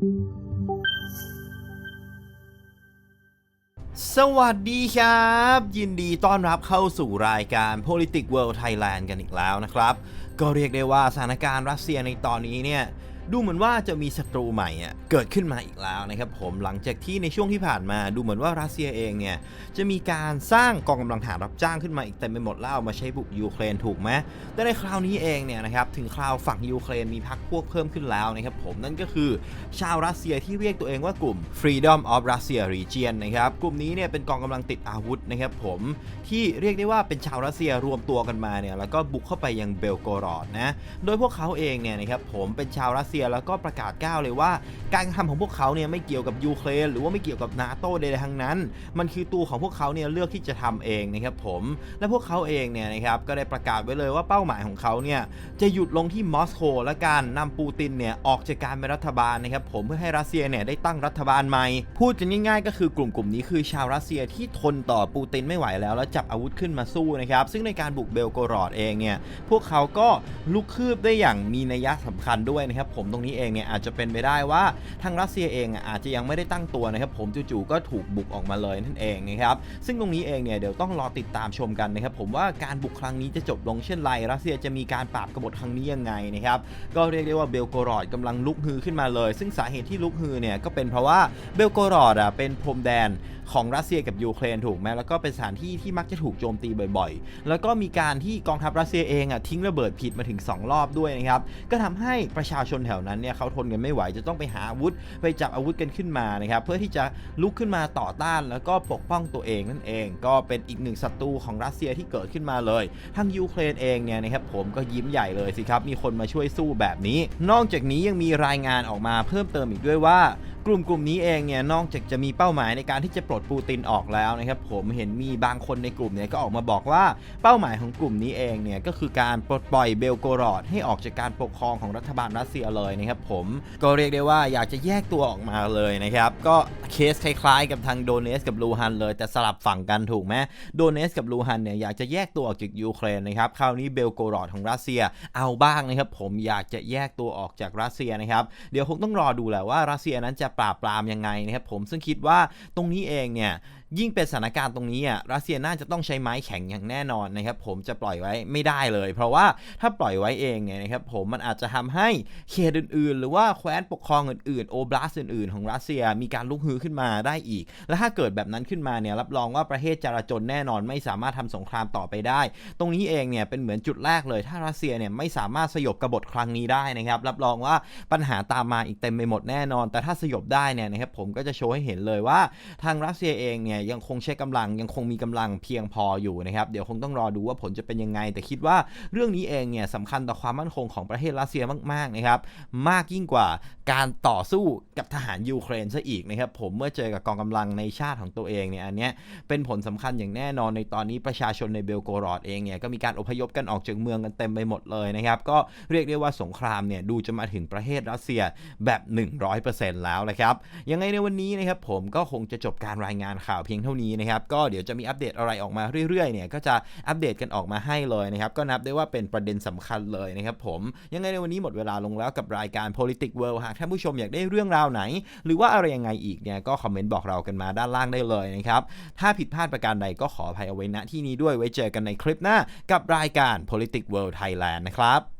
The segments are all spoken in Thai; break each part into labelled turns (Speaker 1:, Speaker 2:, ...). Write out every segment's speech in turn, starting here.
Speaker 1: สวัสดีครับ ยินดีต้อนรับเข้าสู่รายการ Politics World Thailand กันอีกแล้วนะครับ ก็เรียกได้ว่าสถานการณ์รัสเซียในตอนนี้เนี่ยดูเหมือนว่าจะมีศัตรูใหม่เกิดขึ้นมาอีกแล้วนะครับผมหลังจากที่ในช่วงที่ผ่านมาดูเหมือนว่ารัสเซียเองเนี่ยจะมีการสร้างกองกำลังทหารรับจ้างขึ้นมาอีกเต็มไปหมดแล้วมาใช้บุกยูเครนถูกไหมแต่ในคราวนี้เองเนี่ยนะครับถึงคราวฝั่งยูเครนมีพรรคพวกเพิ่มขึ้นแล้วนะครับผมนั่นก็คือชาวรัสเซียที่เรียกตัวเองว่ากลุ่ม Freedom of Russia Region นะครับกลุ่มนี้เนี่ยเป็นกองกำลังติดอาวุธนะครับผมที่เรียกได้ว่าเป็นชาวรัสเซียรวมตัวกันมาเนี่ยแล้วก็บุกเข้าไปยังเบลโกรอดนะโดยพวกเขาเองเนี่ยนะครับผมเป็นชาวรัสเซียแล้วก็ประกาศก้าวเลยว่า การกระทำของพวกเขาเนี่ยไม่เกี่ยวกับยูเครนหรือว่าไม่เกี่ยวกับนาโตใดๆทั้งนั้น มันคือตัวของพวกเขาเนี่ยเลือกที่จะทำเองนะครับผมและพวกเขาเองเนี่ยนะครับก็ได้ประกาศไว้เลยว่าเป้าหมายของเขาเนี่ยจะหยุดลงที่มอสโกและการนำปูตินเนี่ยออกจากการเป็นรัฐบาลนะครับผมเพื่อให้รัสเซียเนี่ยได้ตั้งรัฐบาลใหม่ พูดกันง่ายๆ ก็คือกลุ่มกลุ่มนี้คือชาวรัสเซียที่ทนต่อปูตินไม่ไหวแล้ว แล้วจับอาวุธขึ้นมาสู้นะครับซึ่งในการบุกเบลโกรอดเองเนี่ยพวกเขาก็ลุกคืบได้อย่างมีนัยสำคัญด้วยนะครับผมตรงนี้เองเนี่ยอาจจะเป็นไปได้ว่าทางรัสเซียเองอาจจะยังไม่ได้ตั้งตัวนะครับผมจู่ๆก็ถูกบุกออกมาเลยนั่นเองนะครับซึ่งตรงนี้เองเนี่ยเดี๋ยวต้องรอติดตามชมกันนะครับผมว่าการบุกครั้งนี้จะจบลงเช่นไรรัสเซียจะมีการปราบกบฏครั้งนี้ยังไงนะครับก็เรียกได้ว่าเบลโกรอดกำลังลุกฮือขึ้นมาเลย ซึ่งสาเหตุที่ลุกฮือเนี่ยก็เป็นเพราะว่าเบลโกรอดอะเป็นพรมแดน ของรัสเซียกับยูเครนถูกไหมแล้วก็เป็นสถานที่ที่มักจะถูกโจมตีบ่อยๆ แล้วก็มีการที่กองทัพรัสเซียเองอะทิ้งระเบิดผิดมาถึง 2 รอบด้วยนะครับก็ทำให้ประชาชนแถวนั้นเนี่ยเขาทนกันไม่ไหวจะต้องไปหาอาวุธ ไปจับอาวุธกันขึ้นมานะครับเพื่อที่จะลุกขึ้นมาต่อต้าน แล้วก็ปกป้องตัวเองนั่นเอง ก็เป็นอีกหนึ่งศัตรูของรัสเซียที่เกิดขึ้นมาเลยทางยูเครนเองเนี่ยนะครับผมก็ยิ้มใหญ่เลยสิครับมีคนมาช่วยสู้แบบนี้ นอกจากนี้ยังมีรายงานออกมาเพิ่มเติมอีกด้วยว่า กลุ่มกลุ่มนี้เองเนี่ยนอกจากจะมีเป้าหมายในการที่จะปลดปูตินออกแล้วนะครับผมเห็นมีบางคนในกลุ่มเนี่ยก็ออกมาบอกว่าเป้าหมายของกลุ่มนี้เองเนี่ยก็คือการปลดปล่อยเบลโกรอดให้ออกจากการปกครองของรัฐบาลรัสเซียเลยนะครับผมก็เรียกได้ว่าอยากจะแยกตัวออกมาเลยนะครับก็เคสคล้ายๆ กับทางโดเนสกับลูฮันเลยแต่สลับฝั่งกันถูกไหมโดเนสกับลูฮันเนี่ยอยากจะแยกตัวออกจากยูเครนนะครับคราวนี้เบลโกรอดของรัสเซียเอาบ้างนะครับผมอยากจะแยกตัวออกจากรัสเซียนะครับเดี๋ยวคงต้องรอดูแหละว่ารัสเซียนั้นจะปราบปรามยังไงนะครับผมซึ่งคิดว่าตรงนี้เองเนี่ย ยิ่งเป็นสถานการณ์ตรงนี้อะรัสเซียน่าจะต้องใช้ไม้แข็งอย่างแน่นอนนะครับ ผมจะปล่อยไว้ไม่ได้เลย เพราะว่าถ้าปล่อยไว้เองเนี่ยนะครับผมมันอาจจะทำให้เขตอื่นๆ หรือว่าแคว้นปกครองอื่นๆโอบลาสอื่นๆ ของรัสเซียมีการลุกฮือขึ้นมาได้อีก และถ้าเกิดแบบนั้นขึ้นมาเนี่ยรับรองว่าประเทศจราจนแน่นอนไม่สามารถทำสงครามต่อไปได้ ตรงนี้เองเนี่ยเป็นเหมือนจุดแรกเลย ถ้ารัสเซียเนี่ยไม่สามารถสยบกบฏครั้งนี้ได้นะครับรับรองว่าปัญหาตามมาอีกเต็มไปหมดแน่นอน แต่ถ้าสยบได้เนี่ยนะครับผมก็จะโชว์ให้เห็นเลยว่าทางรัสเซียเองเนี่ยยังคงใช้กำลังยังคงมีกำลังเพียงพออยู่นะครับเดี๋ยวคงต้องรอดูว่าผลจะเป็นยังไง แต่คิดว่าเรื่องนี้เองเนี่ยสำคัญต่อความมั่นคงของประเทศรัสเซียมากๆนะครับมากยิ่งกว่าการต่อสู้กับทหารยูเครนซะอีกนะครับผมเมื่อเจอกับกองกำลังในชาติของตัวเองเนี่ยอันเนี้ยเป็นผลสำคัญอย่างแน่นอนในตอนนี้ประชาชนในเบลโกรอดเองเนี่ยก็มีการอพยพกันออกจากเมืองกันเต็มไปหมดเลยนะครับก็เรียกได้ว่าสงครามเนี่ยดูจะมาถึงประเทศรัสเซียแบบ 100%แล้วนะครับยังไงในวันนี้นะครับผมก็คงจะจบการรายงานข่าวพียงเท่านี้นะครับก็เดี๋ยวจะมีอัปเดตอะไรออกมาเรื่อยๆเนี่ยก็จะอัปเดตกันออกมาให้เลยนะครับก็นับได้ว่าเป็นประเด็นสำคัญเลยนะครับผมยังไงในวันนี้หมดเวลาลงแล้วกับรายการ Politics World หากท่านผู้ชมอยากได้เรื่องราวไหน หรือว่าอะไรยังไงอีกเนี่ยก็คอมเมนต์บอกเรากันมาด้านล่างได้เลยนะครับถ้าผิดพลาดประการใดก็ขออภัยเอาไว้ณที่นี้ด้วยไว้เจอกันในคลิปหน้ากับรายการ Politics World Thailand นะครับ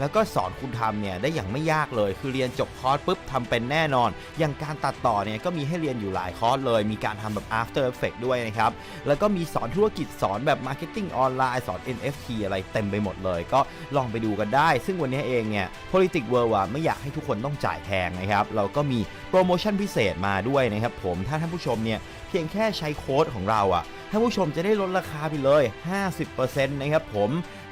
Speaker 1: แล้วก็สอนคุณทำเนี่ยได้อย่างไม่ยากเลย คือเรียนจบคอร์สปุ๊บทำเป็นแน่นอน อย่างการตัดต่อเนี่ยก็มีให้เรียนอยู่หลายคอร์สเลย มีการทำแบบ After Effects ด้วยนะครับ แล้วก็มีสอนธุรกิจสอนแบบ Marketing ออนไลน์สอน NFT อะไรเต็มไปหมดเลย ก็ลองไปดูกันได้ ซึ่งวันนี้เองเนี่ย Politics World อะไม่อยากให้ทุกคนต้องจ่ายแพงนะครับ เราก็มีโปรโมชั่นพิเศษมาด้วยนะครับผม ถ้าท่านผู้ชมเนี่ยเพียงแค่ใช้โค้ดของเราอะท่านผู้ชมจะได้ลดราคาไปเลย 50%นะครับผม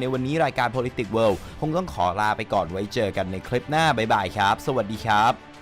Speaker 1: ในวันนี้รายการ Politics World คงต้องขอลาไปก่อนไว้เจอกันในคลิปหน้าบ๊ายบายครับ สวัสดีครับ